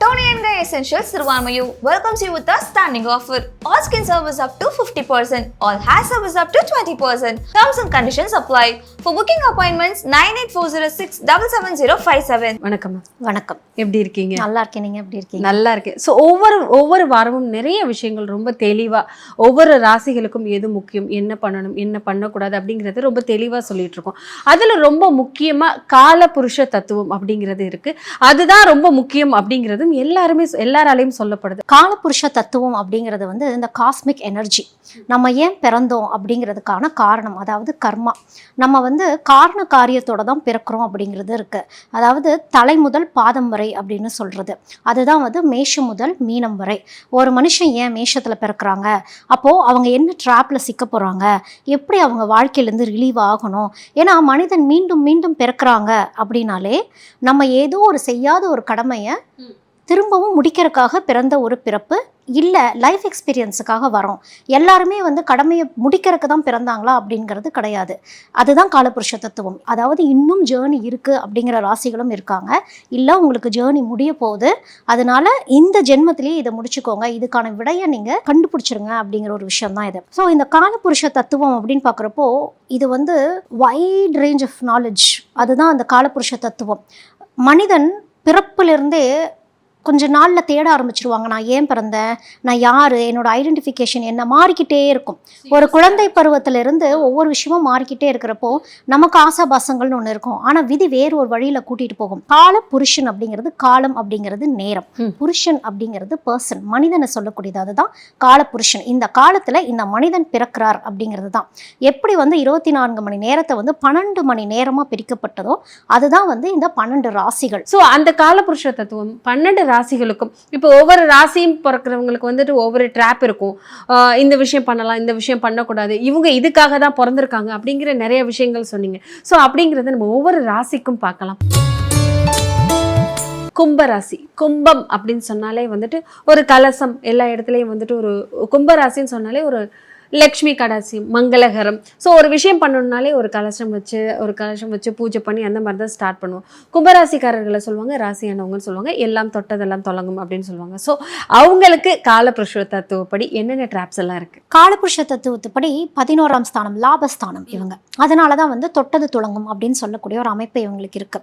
Tony and Guy Essentials Sirvamayu welcomes you with a standing offer. All skin service up to 50%, all hair service up to 20%. Terms and conditions apply. For booking appointments 98406 77057. வணக்கம். வணக்கம் எப்படி இருக்கீங்க நல்லா இருக்கேன் நீங்க எப்படி இருக்கீங்க நல்லா இருக்கேன் ஸோ ஒவ்வொரு ஒவ்வொரு வாரமும் நிறைய விஷயங்கள் ரொம்ப தெளிவா ஒவ்வொரு ராசிகளுக்கும் எது முக்கியம் என்ன பண்ணணும் என்ன பண்ணக்கூடாது அப்படிங்கிறது ரொம்ப தெளிவா சொல்லிட்டு இருக்கோம் அதுல ரொம்ப முக்கியமா கால புருஷ தத்துவம் அப்படிங்கிறது இருக்கு அதுதான் ரொம்ப முக்கியம் அப்படிங்கிறதும் எல்லாருமே எல்லாராலையும் சொல்லப்படுது. காலபுருஷ தத்துவம் அப்படிங்கிறது வந்து இந்த காஸ்மிக் எனர்ஜி நம்ம ஏன் பிறந்தோம் அப்படிங்கிறதுக்கான காரணம் அதாவது கர்மா. நம்ம வந்து காரண காரியத்தோட தான் பிறக்கிறோம் அப்படிங்கிறது இருக்கு. அதாவது தலை முதல் பாதம் வரை அப்படின்னு சொல்றது. அதுதான் வந்து மேஷம் முதல் மீனம் வரை. ஒரு மனுஷன் ஏன் மேஷத்துல பிறக்கிறாங்க? அப்போ அவங்க என்ன ட்ராப்பில் சிக்க போறாங்க? எப்படி அவங்க வாழ்க்கையிலேருந்து ரிலீவ் ஆகணும்? ஏன்னா மனிதன் மீண்டும் மீண்டும் பிறக்கிறாங்க அப்படின்னாலே நம்ம ஏதோ ஒரு செய்யாத ஒரு கடமையை திரும்பவும் முடிக்கிறதுக்காக பிறந்த ஒரு பிறப்பு இல்லை லைஃப் எக்ஸ்பீரியன்ஸுக்காக வரோம். எல்லாருமே வந்து கடமையை முடிக்கிறதுக்கு தான் பிறந்தாங்களா அப்படிங்கிறது கிடையாது. அதுதான் காலபுருஷ தத்துவம். அதாவது இன்னும் ஜேர்னி இருக்குது அப்படிங்கிற ராசிகளும் இருக்காங்க. இல்லை உங்களுக்கு ஜேர்னி முடிய போகுது. அதனால இந்த ஜென்மத்திலேயே இதை முடிச்சுக்கோங்க. இதுக்கான விடையை நீங்கள் கண்டுபிடிச்சிருங்க அப்படிங்கிற ஒரு விஷயம் தான் இது. ஸோ இந்த காலபுருஷ தத்துவம் அப்படின்னு பார்க்குறப்போ இது வந்து வைட் ரேஞ்ச் ஆஃப் நாலேஜ் அதுதான் அந்த காலபுருஷ தத்துவம். மனிதன் பிறப்பிலிருந்தே கொஞ்ச நாளில் தேட ஆரம்பிச்சிருவாங்க. நான் ஏன் பிறந்தேன்? நான் யார்? என்னோட ஐடென்டிஃபிகேஷன் என்ன? மாறிக்கிட்டே இருக்கும். ஒரு குழந்தை பருவத்திலிருந்து ஒவ்வொரு விஷயமும் மாறிக்கிட்டே இருக்கிறப்போ நமக்கு ஆசாபாசங்கள்னு ஒன்று இருக்கும். ஆனால் விதி வேறு ஒரு வழியில் கூட்டிகிட்டு போகும். கால புருஷன் அப்படிங்கிறது காலம் அப்படிங்கிறது நேரம். புருஷன் அப்படிங்கிறது பர்சன் மனிதனை சொல்லக்கூடியது அதுதான் கால புருஷன். இந்த காலத்தில் இந்த மனிதன் பிறக்கிறார் அப்படிங்கிறது தான். எப்படி வந்து இருபத்தி நான்கு மணி நேரத்தை வந்து பன்னெண்டு மணி நேரமாக பிரிக்கப்பட்டதோ அதுதான் வந்து இந்த பன்னெண்டு ராசிகள். ஸோ அந்த காலபுருஷ தத்துவம் பன்னெண்டு ராசிகளுக்கும். இப்போ ஒவ்வொரு ராசியும் பிறக்கிறவங்களுக்கு வந்துட்டு ஒவ்வொரு ட்ராப் இருக்கும். இந்த விஷயம் பண்ணலாம் இந்த விஷயம் பண்ணக்கூடாது. இவங்க இதுக்காக தான் பிறந்திருக்காங்க அப்படிங்கிற நிறைய விஷயங்கள் சொன்னீங்க. ஸோ அப்படிங்கிறத நம்ம ஒவ்வொரு ராசிக்கும் பார்க்கலாம். கும்பராசி கும்பம் அப்படின்னு சொன்னாலே வந்துட்டு ஒரு கலசம் எல்லா இடத்துலையும் வந்துட்டு ஒரு கும்பராசின்னு சொன்னாலே ஒரு லக்ஷ்மி கடாசி மங்களகரம். ஸோ ஒரு விஷயம் பண்ணணும்னாலே ஒரு கலசம் வச்சு ஒரு கலசம் வச்சு பூஜை பண்ணி அந்த மாதிரி தான் ஸ்டார்ட் பண்ணுவோம். கும்பராசிக்காரர்களை சொல்லுவாங்க ராசியானவங்கன்னு சொல்லுவாங்க எல்லாம் தொட்டதெல்லாம் தொடங்கும் அப்படின்னு சொல்லுவாங்க. ஸோ அவங்களுக்கு காலபுருஷ தத்துவப்படி என்னென்ன ட்ராப்ஸ் எல்லாம் இருக்கு? காலபுருஷ தத்துவத்துப்படி பதினோராம் ஸ்தானம் லாபஸ்தானம் இவங்க. அதனால தான் வந்து தொட்டது துளங்கும் அப்படின்னு சொல்லக்கூடிய ஒரு அமைப்பு இவங்களுக்கு இருக்கு.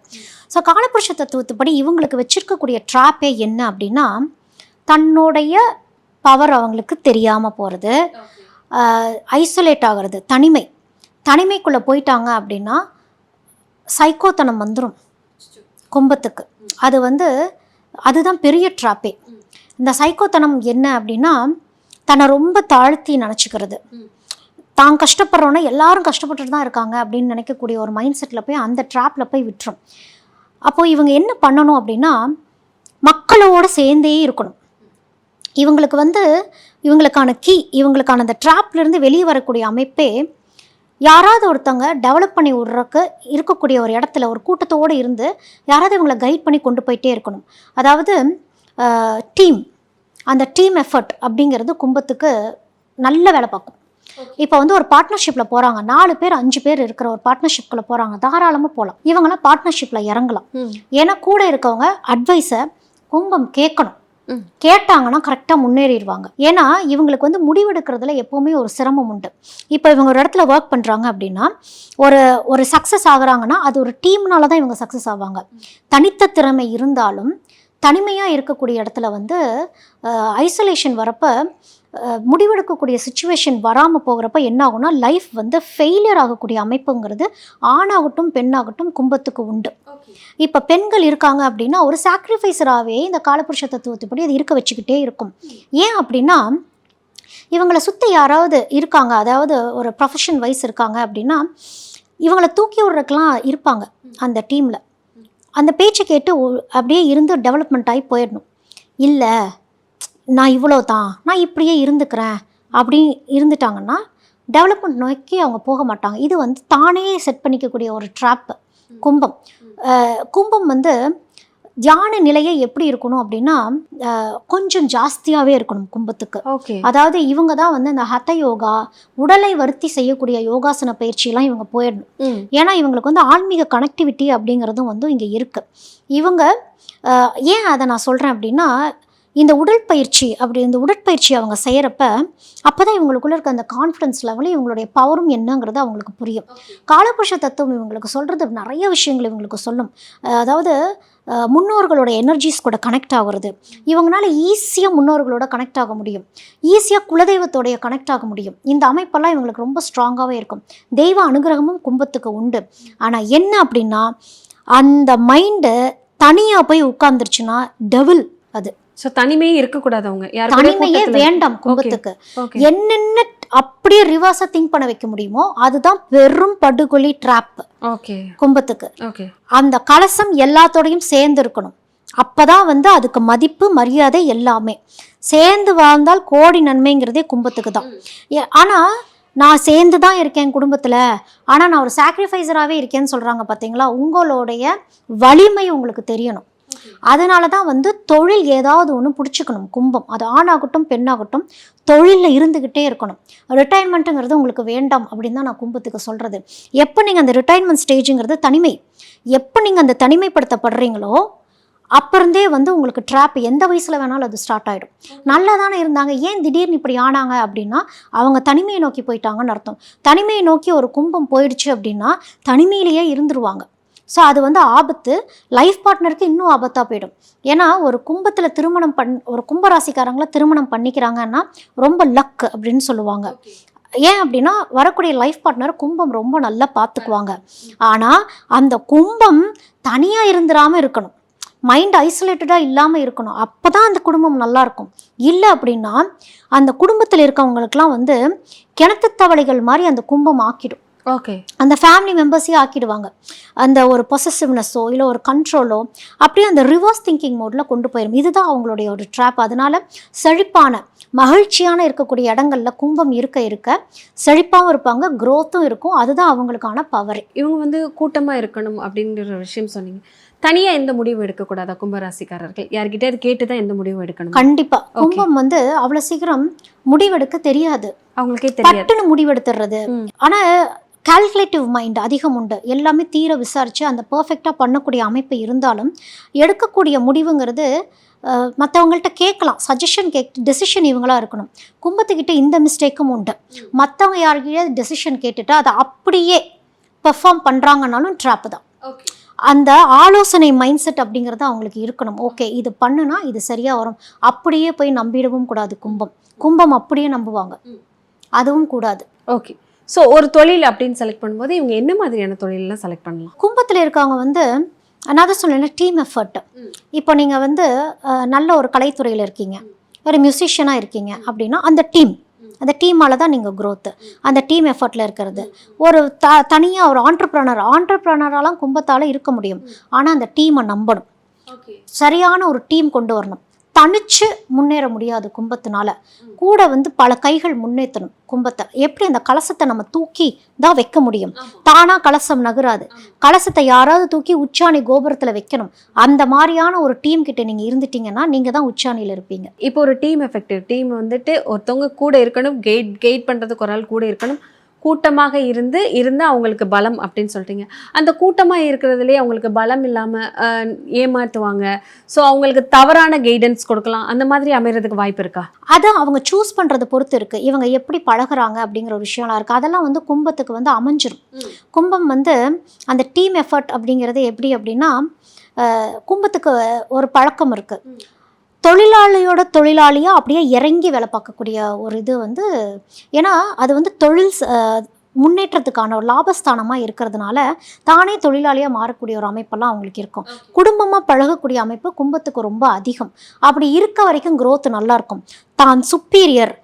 ஸோ காலபுருஷ தத்துவத்துப்படி இவங்களுக்கு வச்சிருக்கக்கூடிய ட்ராப்பே என்ன அப்படின்னா தன்னுடைய பவர் அவங்களுக்கு தெரியாமல் போகிறது ஐசோலேட் ஆகிறது தனிமை. தனிமைக்குள்ளே போயிட்டாங்க அப்படின்னா சைக்கோத்தனம் வந்துடும் கும்பத்துக்கு. அது வந்து அதுதான் பெரிய ட்ராப்பே இந்த சைக்கோத்தனம் என்ன அப்படின்னா தன்னை ரொம்ப தாழ்த்தி நினச்சிக்கிறது. தான் கஷ்டப்படுறோன்னா எல்லாரும் கஷ்டப்பட்டுட்டு தான் இருக்காங்க அப்படின்னு நினைக்கக்கூடிய ஒரு மைண்ட் செட்டில் போய் அந்த ட்ராப்பில் போய் விட்டுரும். அப்போது இவங்க என்ன பண்ணணும் அப்படின்னா மக்களோட சேர்ந்தே இருக்கணும். இவங்களுக்கு வந்து இவங்களுக்கான கீ இவங்களுக்கான அந்த ட்ராப்லேருந்து வெளியே வரக்கூடிய அமைப்பே யாராவது ஒருத்தவங்க டெவலப் பண்ணி விட்றக்கு இருக்கக்கூடிய ஒரு இடத்துல ஒரு கூட்டத்தோடு இருந்து யாராவது இவங்களை கைட் பண்ணி கொண்டு போயிட்டே இருக்கணும். அதாவது டீம் அந்த டீம் எஃபர்ட் அப்படிங்கிறது கும்பத்துக்கு நல்ல வேலை பார்க்கும். இப்போ வந்து ஒரு பார்ட்னர்ஷிப்பில் போகிறாங்க நாலு பேர் அஞ்சு பேர் இருக்கிற ஒரு பார்ட்னர்ஷிப்குள்ளே போகிறாங்க தாராளமாக போகலாம் இவங்களாம் பார்ட்னர்ஷிப்பில் இறங்கலாம். ஏன்னா கூட இருக்கவங்க அட்வைஸை கும்பம் கேட்கணும். கேட்டாங்கன்னா கரெக்டாக முன்னேறிடுவாங்க. ஏன்னா இவங்களுக்கு வந்து முடிவெடுக்கிறதுல எப்போவுமே ஒரு சிரமம் உண்டு. இப்போ இவங்க ஒரு இடத்துல ஒர்க் பண்ணுறாங்க அப்படின்னா ஒரு ஒரு சக்ஸஸ் ஆகுறாங்கன்னா அது ஒரு டீம்னால தான் இவங்க சக்ஸஸ் ஆவாங்க. தனித்த திறமை இருந்தாலும் தனிமையாக இருக்கக்கூடிய இடத்துல வந்து ஐசோலேஷன் வரப்போ முடிவெடுக்கக்கூடிய சுச்சுவேஷன் வராமல் போகிறப்ப என்ன ஆகும்னா லைஃப் வந்து ஃபெயிலியர் ஆகக்கூடிய அமைப்புங்கிறது ஆணாகட்டும் பெண்ணாகட்டும் கும்பத்துக்கு உண்டு. இப்போ பெண்கள் இருக்காங்க அப்படின்னா ஒரு சாக்ரிஃபைஸராகவே இந்த காலபுருஷ தத்துவத்தைப்படி அது இருக்க வச்சுக்கிட்டே இருக்கும். ஏன் அப்படின்னா இவங்களை சுற்றி யாராவது இருக்காங்க அதாவது ஒரு ப்ரொஃபஷன் வைஸ் இருக்காங்க அப்படின்னா இவங்களை தூக்கி விடுறதுக்கெலாம் இருப்பாங்க அந்த டீமில் அந்த பேச்சை கேட்டு அப்படியே இருந்து டெவலப்மெண்ட் ஆகி போயிடணும். இல்லை நான் இவ்வளோ தான் நான் இப்படியே இருந்துக்கிறேன் அப்படி இருந்துட்டாங்கன்னா டெவலப்மெண்ட் நோக்கி அவங்க போக மாட்டாங்க. இது வந்து தானே செட் பண்ணிக்கக்கூடிய ஒரு ட்ராப்பு கும்பம். கும்பம் வந்து தியான நிலையை எப்படி இருக்கணும் அப்படின்னா கொஞ்சம் ஜாஸ்தியாகவே இருக்கணும் கும்பத்துக்கு. ஓகே. அதாவது இவங்க தான் வந்து இந்த ஹத யோகா உடலை வருத்தி செய்யக்கூடிய யோகாசன பயிற்சியெல்லாம் இவங்க போயிடணும். ஏன்னா இவங்களுக்கு வந்து ஆன்மீக கனெக்டிவிட்டி அப்படிங்கிறதும் வந்து இங்கே இருக்குது இவங்க ஏன் அதை நான் சொல்கிறேன் அப்படின்னா இந்த உடற்பயிற்சி அப்படி இந்த உடற்பயிற்சி அவங்க செய்கிறப்ப அப்போ தான் இவங்களுக்குள்ளே இருக்க அந்த கான்ஃபிடன்ஸ் லெவலில் இவங்களுடைய பவரும் என்னங்கிறது அவங்களுக்கு புரியும். காலபுருஷ தத்துவம் இவங்களுக்கு சொல்கிறது நிறைய விஷயங்கள் இவங்களுக்கு சொல்லும். அதாவது முன்னோர்களோட எனர்ஜிஸ் கூட கனெக்ட் ஆகுறது. இவங்களால ஈஸியாக முன்னோர்களோட கனெக்ட் ஆக முடியும். ஈஸியாக குலதெய்வத்தோடைய கனெக்ட் ஆக முடியும். இந்த அமைப்பெல்லாம் இவங்களுக்கு ரொம்ப ஸ்ட்ராங்காகவே இருக்கும். தெய்வ அனுகிரகமும் கும்பத்துக்கு உண்டு. ஆனால் என்ன அப்படின்னா அந்த மைண்டு தனியாக போய் உட்காந்துருச்சுன்னா டெவில் அது. ஸோ தனிமையே இருக்கக்கூடாது அவங்க. யாரு தனிமையே வேண்டாம் கும்பத்துக்கு என்னென்ன அப்படியே ரிவர்ஸாக திங்க் பண்ண வைக்க முடியுமோ அதுதான் பெரும் படுகொலி ட்ராப் ஓகே கும்பத்துக்கு ஓகே அந்த கலசம் எல்லாத்தோடையும் சேர்ந்து இருக்கணும். அப்பதான் வந்து அதுக்கு மதிப்பு மரியாதை எல்லாமே. சேர்ந்து வாழ்ந்தால் கோடி நன்மைங்கிறதே கும்பத்துக்கு தான் ஆனா நான் சேர்ந்து தான் இருக்கேன் குடும்பத்தில். ஆனால் நான் ஒரு சாக்ரிஃபைஸராகவே இருக்கேன்னு சொல்கிறாங்க பார்த்தீங்களா உங்களுடைய வலிமை உங்களுக்கு தெரியணும். அதனால தான் வந்து தொழில் ஏதாவது ஒன்று பிடிச்சிக்கணும் கும்பம். அது ஆணாகட்டும் பெண்ணாகட்டும் தொழிலில் இருந்துக்கிட்டே இருக்கணும். ரிட்டையர்மெண்ட்டுங்கிறது உங்களுக்கு வேண்டாம் அப்படின்னு தான் நான் கும்பத்துக்கு சொல்கிறது எப்போ நீங்கள் அந்த ரிட்டையர்மெண்ட் ஸ்டேஜுங்கிறது தனிமை? எப்போ நீங்கள் அந்த தனிமைப்படுத்தப்படுறீங்களோ அப்பருந்தே வந்து உங்களுக்கு ட்ராப் எந்த வயசில் வேணாலும் அது ஸ்டார்ட் ஆகிடும் நல்லா தானே இருந்தாங்க. ஏன் திடீர்னு இப்படி ஆனாங்க அப்படின்னா அவங்க தனிமையை நோக்கி போயிட்டாங்கன்னு அர்த்தம். தனிமையை நோக்கி ஒரு கும்பம் போயிடுச்சு அப்படின்னா தனிமையிலேயே இருந்துருவாங்க. ஸோ அது வந்து ஆபத்து. லைஃப் பார்ட்னருக்கு இன்னும் ஆபத்தாக போயிடும். ஏன்னா ஒரு கும்பத்தில் திருமணம் பண் ஒரு கும்பராசிக்காரங்களை திருமணம் பண்ணிக்கிறாங்கன்னா ரொம்ப லக் அப்படின்னு சொல்லுவாங்க. ஏன் அப்படின்னா வரக்கூடிய லைஃப் பார்ட்னர் கும்பம் ரொம்ப நல்லா பார்த்துக்குவாங்க ஆனால் அந்த கும்பம் தனியாக இருந்துடாமல் இருக்கணும். மைண்ட் ஐசோலேட்டடாக இல்லாமல் இருக்கணும். அப்போ தான் அந்த குடும்பம் நல்லாயிருக்கும் இல்லை அப்படின்னா அந்த குடும்பத்தில் இருக்கவங்களுக்குலாம் வந்து கிணத்து தவளைகள் மாதிரி அந்த கும்பம் ஆக்கிடும். ஓகே. அந்த ஃபேமிலி மெம்பர்ஸையும் ஆக்கிடுவாங்க. அந்த ஒரு பொசசிவ்னஸோ இல்லை ஒரு கண்ட்ரோலோ அப்படியே அந்த ரிவர்ஸ் திங்கிங் மோடில் கொண்டு போயிடும் இதுதான் அவங்களுடைய ஒரு ட்ராப் அதனால செழிப்பான மகிழ்ச்சியான இருக்கக்கூடிய இடங்கள்ல கும்பம் இருக்க இருக்க செழிப்பாகவும் இருப்பாங்க growth-உம் இருக்கும். அதுதான் அவங்களுக்கான பவர் இவங்க வந்து கூட்டமா இருக்கணும் அப்படிங்கிற ஒரு விஷயம் சொன்னீங்க. தனியா எந்த முடிவும் எடுக்கக்கூடாதா கும்பராசிக்காரர்கள்? யார்கிட்ட அது கேட்டு தான் எந்த முடிவும் எடுக்கணும்? கண்டிப்பா. கும்பம் வந்து அவ்வளோ சீக்கிரம் முடிவெடுக்க தெரியாது. அவங்களுக்கே தெரியாது. பட்டுன்னு முடிவெடுத்துறது ம். ஆனா கால்குலேட்டிவ் மைண்ட் அதிகம் உண்டு. எல்லாமே தீர விசாரித்து அந்த பர்ஃபெக்டாக பண்ணக்கூடிய அமைப்பு இருந்தாலும் எடுக்கக்கூடிய முடிவுங்கிறது மற்றவங்கள்ட்ட கேட்கலாம். சஜஷன் கேக் டெசிஷன் இவங்களா இருக்கணும். கும்பத்துக்கிட்ட இந்த மிஸ்டேக்கும் உண்டு. மற்றவங்க யாருக்கிட்டே டெசிஷன் கேட்டுட்டு அதை அப்படியே பெர்ஃபார்ம் பண்ணுறாங்கனாலும் ட்ராப் தான். அந்த ஆலோசனை மைண்ட் செட் அப்படிங்கிறது அவங்களுக்கு இருக்கணும். ஓகே இது பண்ணுனா இது சரியாக வரும். அப்படியே போய் நம்பிடவும் கூடாது கும்பம். கும்பம் அப்படியே நம்புவாங்க. அதுவும் கூடாது. ஓகே ஸோ ஒரு தொழில் அப்படின்னு செலக்ட் பண்ணும்போது இவங்க என்ன மாதிரியான தொழிலெல்லாம் செலக்ட் பண்ணலாம்? கும்பத்தில் இருக்கவங்க வந்து நான் தான் சொன்னேன் டீம் எஃபர்ட் இப்போ நீங்கள் வந்து நல்ல ஒரு கலைத்துறையில் இருக்கீங்க. ஒரு மியூசிஷியனாக இருக்கீங்க அப்படின்னா அந்த டீம் அந்த டீமால தான் நீங்கள் growth. அந்த டீம் எஃபர்ட்டில் இருக்கிறது. ஒரு த தனியாக ஒரு ஆண்டர்ப்ரனர் ஆண்டர்ப்ரனராலாம் கும்பத்தால் இருக்க முடியும். ஆனால் அந்த டீமை நம்பணும். சரியான ஒரு டீம் கொண்டு வரணும். தனிச்சு முன்னேற முடியாது கும்பத்தினால. கூட வந்து பல கைகள் முன்னேற்றணும் கும்பத்தை. எப்படி அந்த கலசத்தை நம்ம தூக்கி தான் வைக்க முடியும்? தானா கலசம் நகராது. கலசத்தை யாராவது தூக்கி உச்சாணி கோபுரத்துல வைக்கணும். அந்த மாதிரியான ஒரு டீம் கிட்ட நீங்க இருந்துட்டீங்கன்னா நீங்க தான் உச்சாணியில இருப்பீங்க. இப்போ ஒரு டீம் எஃபெக்டிவ். டீம் வந்துட்டு ஒருத்தவங்க கூட இருக்கணும் கைட் கைட் பண்ணுறதுக்கு ஒரு ஆள் கூட இருக்கணும். கூட்டமாக இருந்து இருந்து அவங்களுக்கு பலம் அப்படின்னு சொல்லிட்டீங்க அந்த கூட்டமாக இருக்கிறதுலே அவங்களுக்கு பலம் இல்லாமல் ஏமாற்றுவாங்க ஸோ அவங்களுக்கு தவறான கைடன்ஸ் கொடுக்கலாம். அந்த மாதிரி அமைகிறதுக்கு வாய்ப்பு இருக்கா? அதை அவங்க சூஸ் பண்றதை பொறுத்து இருக்கு. இவங்க எப்படி பழகுறாங்க அப்படிங்கிற ஒரு விஷயம்லாம் இருக்கு. அதெல்லாம் வந்து கும்பத்துக்கு வந்து அமைஞ்சிரும். கும்பம் வந்து அந்த டீம் எஃபர்ட் அப்படிங்கிறது எப்படி அப்படின்னா கும்பத்துக்கு ஒரு பழக்கம் இருக்கு. தொழிலாளியோட தொழிலாளியாக அப்படியே இறங்கி வேலை பார்க்கக்கூடிய ஒரு இது வந்து ஏன்னா அது வந்து தொழில் முன்னேற்றத்துக்கான ஒரு லாபஸ்தானமாக இருக்கிறதுனால தானே தொழிலாளியாக மாறக்கூடிய ஒரு அமைப்பெல்லாம் அவங்களுக்கு இருக்கும். குடும்பமாக பழகக்கூடிய அமைப்பு கும்பத்துக்கு ரொம்ப அதிகம். அப்படி இருக்க வரைக்கும் growth நல்லா இருக்கும். தான் சுப்பீரியர்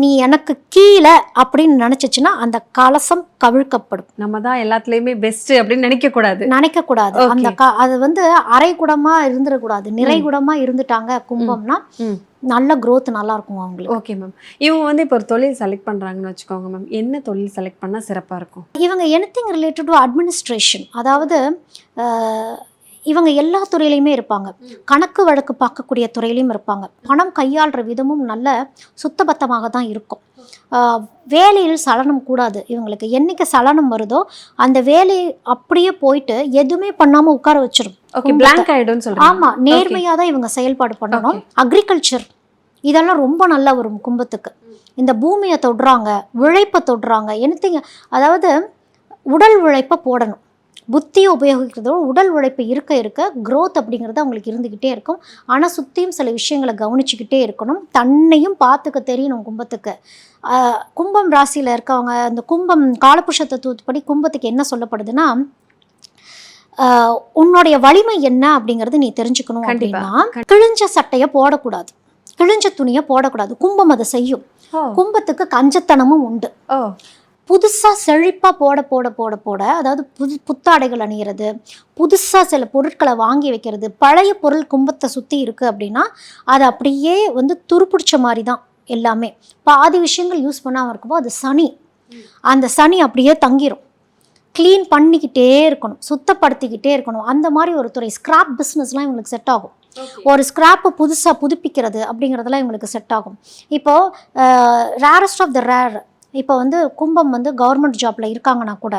நீ எனக்கு கீழே அப்படின்னு நினச்சிச்சுன்னா அந்த கலசம் கவிழ்க்கப்படும். நம்ம தான் எல்லாத்துலேயுமே பெஸ்ட் அப்படின்னு நினைக்கக்கூடாது. நினைக்க கூடாது Okay. அந்த க அது வந்து அரைகுடமா இருந்துடக்கூடாது. நிறைகுடமா இருந்துட்டாங்க கும்பம்னா. நல்ல growth நல்லா இருக்கும் அவங்களுக்கு. ஓகே மேம் இவங்க வந்து இப்போ ஒரு தொழில் செலக்ட் பண்ணுறாங்கன்னு வச்சுக்கோங்க மேம் என்ன தொழில் செலக்ட் பண்ணால் சிறப்பாக இருக்கும்? இவங்க எனிதிங் ரிலேட்டட் டு அட்மினிஸ்ட்ரேஷன் அதாவது இவங்க எல்லா துறையிலையுமே இருப்பாங்க. கணக்கு வழக்கு பார்க்கக்கூடிய துறையிலையும் இருப்பாங்க. பணம் கையாளுற விதமும் நல்ல சுத்தபத்தமாக தான் இருக்கும். வேலையில் சலனம் கூடாது. இவங்களுக்கு என்னைக்கு சலனம் வருதோ அந்த வேலையை அப்படியே போயிட்டு எதுவுமே பண்ணாமல் உட்கார வச்சிரும். ஓகே பிளாங்க் ஆயிடும்னு சொல்றீங்க. ஆமா நேர்மையாக தான் இவங்க செயல்பாடு பண்ணணும். அக்ரிகல்ச்சர் இதெல்லாம் ரொம்ப நல்லா வரும் கும்பத்துக்கு. இந்த பூமியை தொடுறாங்க உழைப்பை தொடுறாங்க anything அதாவது உடல் உழைப்பை போடணும். புத்தியை உபயோகிக்கிறதோட உடல் உழைப்பு இருக்க இருக்க growth அப்படிங்கிறது அவங்களுக்கு இருந்துக்கிட்டே இருக்கும். ஆனால் சுற்றியும் சில விஷயங்களை கவனிச்சுக்கிட்டே இருக்கணும். தன்னையும் பார்த்துக்க தெரியணும் கும்பத்துக்கு. கும்பம் ராசியில் இருக்கவங்க அந்த கும்பம் காலபுருஷ தத்துவப்படி கும்பத்துக்கு என்ன சொல்லப்படுதுன்னா உன்னுடைய வலிமை என்ன அப்படிங்கறது நீ தெரிஞ்சுக்கணும். அப்படின்னா கிழிஞ்ச சட்டையை போடக்கூடாது. கிழிஞ்ச துணியை போடக்கூடாது. கும்பம் அதை செய்யும். கும்பத்துக்கு கஞ்சத்தனமும் உண்டு. ஓ. புதுசா செழிப்பா போட போட போட போட அதாவது புது புத்தாடைகள் அணியிறது புதுசா சில பொருட்களை வாங்கி வைக்கிறது பழைய பொருள் கும்பத்தை சுத்தி இருக்கு அப்படின்னா அது அப்படியே வந்து துருப்பிடிச்ச மாதிரி தான் எல்லாமே. பாதி விஷயங்கள் யூஸ் பண்ணாமல் இருக்கும்போது அது சனி. அந்த சனி அப்படியே தங்கிரும். க்ளீன் பண்ணிக்கிட்டே இருக்கணும். சுத்தப்படுத்திக்கிட்டே இருக்கணும். அந்த மாதிரி ஒரு துறை. ஸ்கிராப் பிஸ்னஸ்லாம் இவங்களுக்கு செட் ஆகும். ஒரு ஸ்கிராப்பை புதுசாக புதுப்பிக்கிறது அப்படிங்கிறதெல்லாம் இவங்களுக்கு செட் ஆகும். இப்போது ரேரஸ்ட் ஆஃப் த ரேர் இப்போ வந்து கும்பம் வந்து கவர்மெண்ட் ஜாப்ல இருக்காங்கன்னா கூட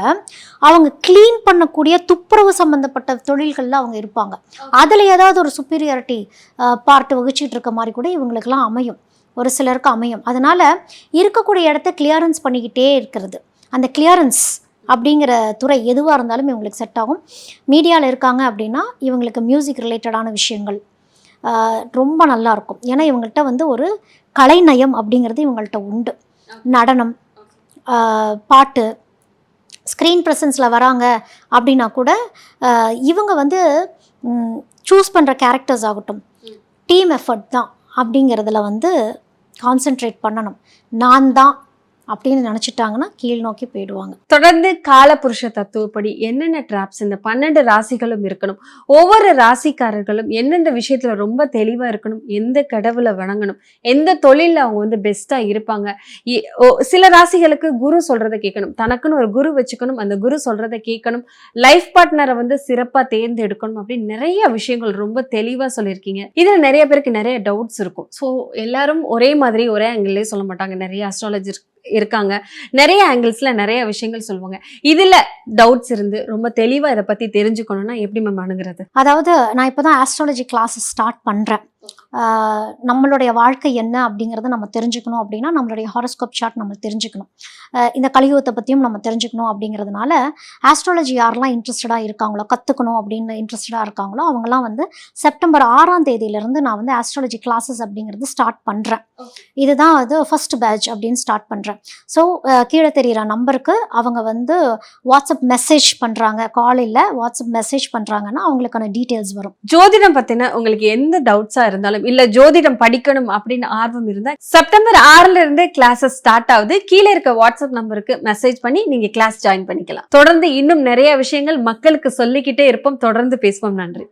அவங்க க்ளீன் பண்ணக்கூடிய துப்புரவு சம்மந்தப்பட்ட தொழில்களில் அவங்க இருப்பாங்க. அதில் ஏதாவது ஒரு சுப்பீரியாரிட்டி பார்ட் வகிச்சிட்டு இருக்க மாதிரி கூட இவங்களுக்கெல்லாம் அமையும். ஒரு சிலருக்கு அமையும். அதனால இருக்கக்கூடிய இடத்த கிளியரன்ஸ் பண்ணிக்கிட்டே இருக்கிறது. அந்த கிளியரன்ஸ் அப்படிங்கிற துறை எதுவாக இருந்தாலும் இவங்களுக்கு செட் ஆகும். மீடியாவில் இருக்காங்க அப்படின்னா இவங்களுக்கு மியூசிக் ரிலேட்டடான விஷயங்கள் ரொம்ப நல்லா இருக்கும். ஏன்னா இவங்கள்ட்ட வந்து ஒரு கலைநயம் அப்படிங்கிறது இவங்கள்ட்ட உண்டு. நடனம் பாட்டு ஸ்க்ரீன் ப்ரெசன்ஸில் வராங்க அப்படின்னா கூட இவங்க வந்து சூஸ் பண்ணுற கேரக்டர்ஸ் ஆகட்டும் டீம் எஃபர்ட் தான் அப்படிங்கிறதுல வந்து கான்சென்ட்ரேட் பண்ணணும். நான் தான் அப்படின்னு நினச்சிட்டாங்கன்னா கீழ் நோக்கி போயிடுவாங்க. தொடர்ந்து காலபுருஷ தத்துவப்படி என்னென்ன டிராப்ஸ் இந்த பன்னெண்டு ராசிகளும் இருக்கணும். ஒவ்வொரு ராசிக்காரர்களும் எந்தெந்த விஷயத்துல ரொம்ப தெளிவாக இருக்கணும் எந்த கடவுளை வணங்கணும் எந்த தொழிலில் அவங்க வந்து பெஸ்ட்டாக இருப்பாங்க. சில ராசிகளுக்கு குரு சொல்றதை கேட்கணும். தனக்குன்னு ஒரு குரு வச்சுக்கணும் அந்த குரு சொல்றதை கேட்கணும். லைஃப் பார்ட்னரை வந்து சிறப்பாக தேர்ந்தெடுக்கணும் அப்படின்னு நிறைய விஷயங்கள் ரொம்ப தெளிவாக சொல்லியிருக்கீங்க. இதில் நிறைய பேருக்கு நிறைய டவுட்ஸ் இருக்கும். ஸோ எல்லாரும் ஒரே மாதிரி ஒரே ஆங்கிள்லேயே சொல்ல மாட்டாங்க. நிறைய அஸ்ட்ராலஜி இருக்காங்க. நிறைய ஆங்கிள்ஸில் நிறைய விஷயங்கள் சொல்லுவாங்க. இதில் டவுட்ஸ் இருந்து ரொம்ப தெளிவாக இதை பற்றி தெரிஞ்சுக்கணும்னா எப்படி மேம் அணுகிறது? அதாவது நான் இப்போ தான் ஆஸ்ட்ராலஜி கிளாஸஸ் ஸ்டார்ட் பண்ணுறேன் நம்மளுடைய வாழ்க்கை என்ன அப்படிங்கிறத நம்ம தெரிஞ்சுக்கணும் அப்படின்னா நம்மளுடைய ஹாரோஸ்கோப் சார்ட் நம்ம தெரிஞ்சுக்கணும். இந்த கலியுகத்தை பற்றியும் நம்ம தெரிஞ்சுக்கணும் அப்படிங்கிறதுனால ஆஸ்ட்ராலஜி யாரெல்லாம் இன்ட்ரெஸ்டடாக இருக்காங்களோ கற்றுக்கணும் அப்படின்னு இன்ட்ரெஸ்டடாக இருக்காங்களோ அவங்கலாம் வந்து செப்டம்பர் ஆறாம் தேதியிலேருந்து நான் வந்து ஆஸ்ட்ராலஜி கிளாஸஸ் அப்படிங்கிறது ஸ்டார்ட் பண்ணுறேன் இதுதான் அது ஃபர்ஸ்ட் பேட்ச் அப்படின்னு ஸ்டார்ட் பண்ணுறேன் ஸோ கீழே தெரியிற நம்பருக்கு அவங்க வந்து வாட்ஸ்அப் மெசேஜ் பண்ணுறாங்க காலையில் வாட்ஸ்அப் மெசேஜ் பண்ணுறாங்கன்னா அவங்களுக்கான டீட்டெயில்ஸ் வரும். ஜோதிடம் பத்தின உங்களுக்கு எந்த டவுட்ஸா இருந்தாலும் இல்ல ஜோதிடம் படிக்கணும் அப்படின்னு ஆர்வம் இருந்தா செப்டம்பர் ஆறுல இருந்தே கிளாஸஸ் ஸ்டார்ட் ஆகுது. கீழே இருக்க வாட்ஸ்அப் நம்பருக்கு மெசேஜ் பண்ணி நீங்க கிளாஸ் ஜாயின் பண்ணிக்கலாம். தொடர்ந்து இன்னும் நிறைய விஷயங்கள் மக்களுக்கு சொல்லிக்கிட்டே இருப்போம். தொடர்ந்து பேசுவோம். நன்றி.